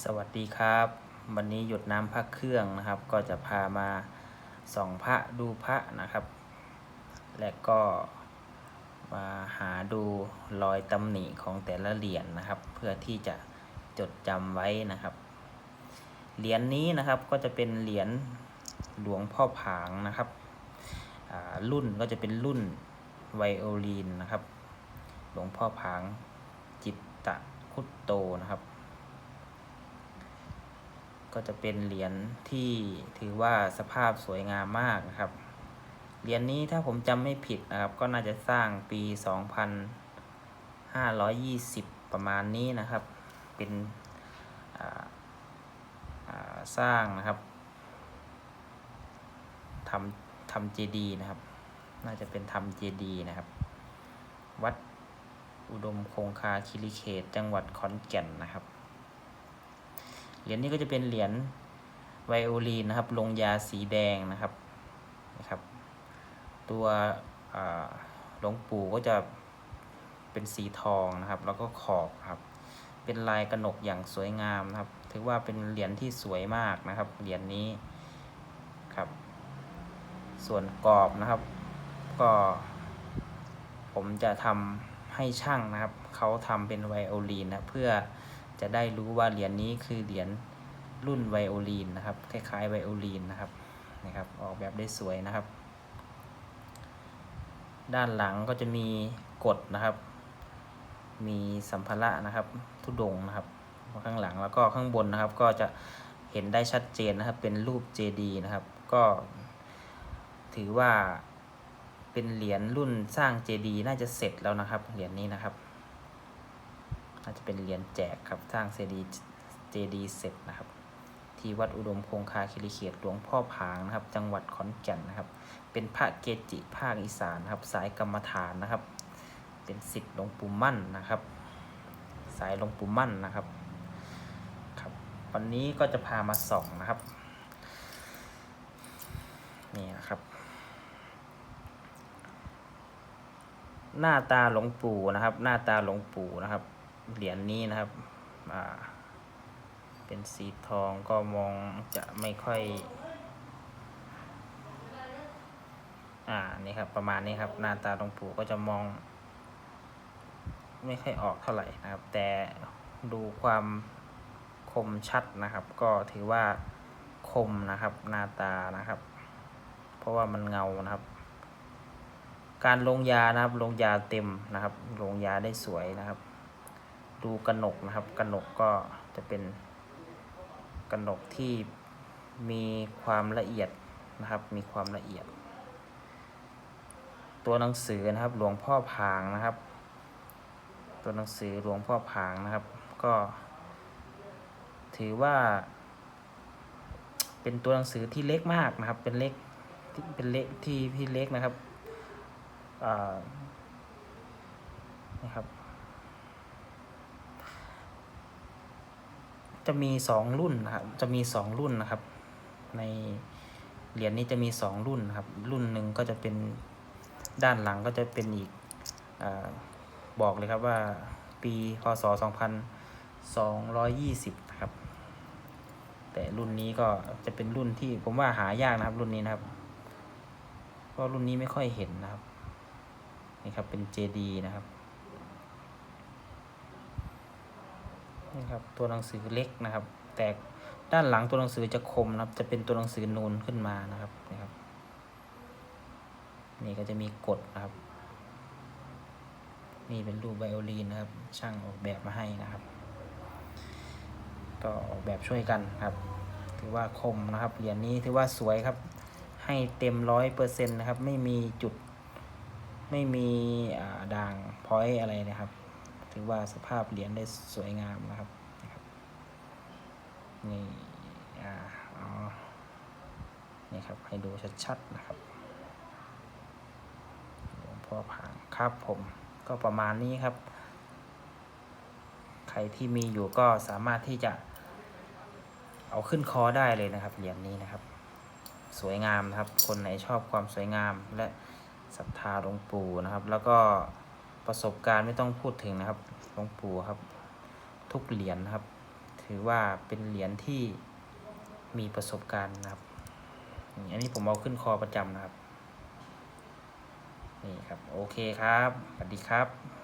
สวัสดีครับ วันนี้หยุดน้ำพักเครื่องนะครับ ก็จะพามาส่องพระดูพระนะครับ และก็มาหาดูรอยตำหนิของแต่ละเหรียญนะครับ เพื่อที่จะจดจำไว้นะครับ เหรียญนี้นะครับก็จะเป็นเหรียญหลวงพ่อผางนะครับอ่ารุ่นก็จะเป็นรุ่นไวโอลินนะครับ หลวงพ่อผางจิตตะคุตโตนะครับ ก็จะเป็นเหรียญที่ถือว่าสภาพสวยงามมากนะครับ เหรียญนี้ถ้าผมจำไม่ผิดนะครับ ก็น่าจะสร้างปี 2520 ประมาณนี้นะครับ เป็นสร้างนะครับทำทำเจดีนะครับ น่าจะเป็นทำเจดีนะครับ วัดอุดมคงคาคิริเขตจังหวัดขอนแก่นนะครับ เหรียญนี้ก็จะเป็นเหรียญไวโอลีนนะครับ ลงยาสีแดงนะครับนะครับ ตัวอ่าหลวงปู่ก็จะเป็นสีทองนะครับ แล้วก็ขอบครับ เป็นลายกระหนกอย่างสวยงามนะครับ ถือว่าเป็นเหรียญที่สวยมากนะครับ เหรียญนี้ครับ ส่วนกรอบนะครับ ก็ ผมจะทำให้ช่างนะครับ เขาทำเป็นไวโอลีนนะเพื่อ จะได้รู้ว่าเหรียญนี้คือเหรียญรุ่นไวโอลีนนะครับคล้ายๆไวโอลีนนะครับนะครับ ออกแบบได้สวยนะครับ ด้านหลังก็จะมีกดนะครับ มีสัมภาระนะครับ ทุดงนะครับข้างหลังแล้วก็ข้างบนนะครับ ก็จะเห็นได้ชัดเจนนะครับ เป็นรูปเจดีนะครับ ก็ถือว่าเป็นเหรียญรุ่นสร้างเจดีน่าจะเสร็จแล้วนะครับเหรียญนี้นะครับ น่าจะเป็นเหรียญแจกครับสร้างเจดีเจดีเสร็จนะครับ ที่วัดอุดมคงคาคิริเขตหลวงพ่อผางนะครับ จังหวัดขอนแก่นนะครับ เป็นพระเกจิภาคอีสานนะครับ สายกรรมฐานนะครับ เป็นศิษย์หลวงปู่มั่นนะครับ สายหลวงปู่มั่นนะครับครับ วันนี้ก็จะพามาส่องนะครับนี่นะครับ หน้าตาหลวงปู่นะครับ หน้าตาหลวงปู่นะครับ เหรียญนี้นะครับอ่าเป็นสีทองก็มองจะไม่ค่อย อ่านี่ครับประมาณนี้ครับหน้าตาหลวงปู่ก็จะมอง ไม่ค่อยออกเท่าไหร่นะครับ แต่ดูความคมชัดนะครับ ก็ถือว่าคมนะครับหน้าตานะครับ เพราะว่ามันเงานะครับ การลงยานะครับลงยาเต็มนะครับ ลงยาได้สวยนะครับ ดูกระหนกนะครับกระหนกก็จะเป็นกระหนกที่มีความละเอียดนะครับ มีความละเอียด ตัวหนังสือนะครับ หลวงพ่อผางนะครับ ตัวหนังสือหลวงพ่อผางนะครับ ก็ ถือว่า เป็นตัวหนังสือที่เล็กมากนะครับ เป็นเล็กที่เป็นเล็กที่ที่เล็กนะครับอ่านะครับ จะมีสองรุ่นนะครับ จะมีสองรุ่นนะครับ ในเหรียญนี้จะมีสองรุ่นครับ รุ่นหนึ่งก็จะเป็นด้านหลังก็จะเป็นอีกอาบอกเลยครับว่าปีพศ 2220นะครับ แต่รุ่นนี้ก็จะเป็นรุ่นที่ผมว่าหายากนะครับ รุ่นนี้นะครับ เพราะรุ่นนี้ไม่ค่อยเห็นนะครับ นี่ครับเป็น JD นะครับ นี่ครับตัวหนังสือเล็กนะครับ แต่ด้านหลังตัวหนังสือจะคมนะครับ จะเป็นตัวหนังสือนูนขึ้นมานะครับนี่ครับ นี่ก็จะมีกฎนะครับ นี่เป็นรูปไวโอลีนนะครับ ช่างออกแบบมาให้นะครับก็ออกแบบช่วยกันครับ ถือว่าคมนะครับเหรียญนี้ถือว่าสวยครับ ให้เต็มร้อยเปอร์เซ็นต์นะครับ ไม่มีจุด ไม่มีด่างพอยต์อะไรนะครับ ถือว่าสภาพเหรียญได้สวยงามนะครับนะครับนี่อ่าอ๋อนี่ครับให้ดูชัดๆนะครับหลวงพ่อผางครับผมก็ประมาณนี้ครับ ใครที่มีอยู่ก็สามารถที่จะเอาขึ้นคอได้เลยนะครับเหรียญนี้นะครับ สวยงามนะครับ คนไหนชอบความสวยงามและศรัทธาหลวงปู่นะครับ แล้วก็ ประสบการณ์ไม่ต้องพูดถึงนะครับหลวงปู่ครับ ทุกเหรียญนะครับ ถือว่าเป็นเหรียญที่มีประสบการณ์นะครับอันนี้ผมเอาขึ้นคอประจำนะครับ นี่ครับ โอเคครับสวัสดีครับ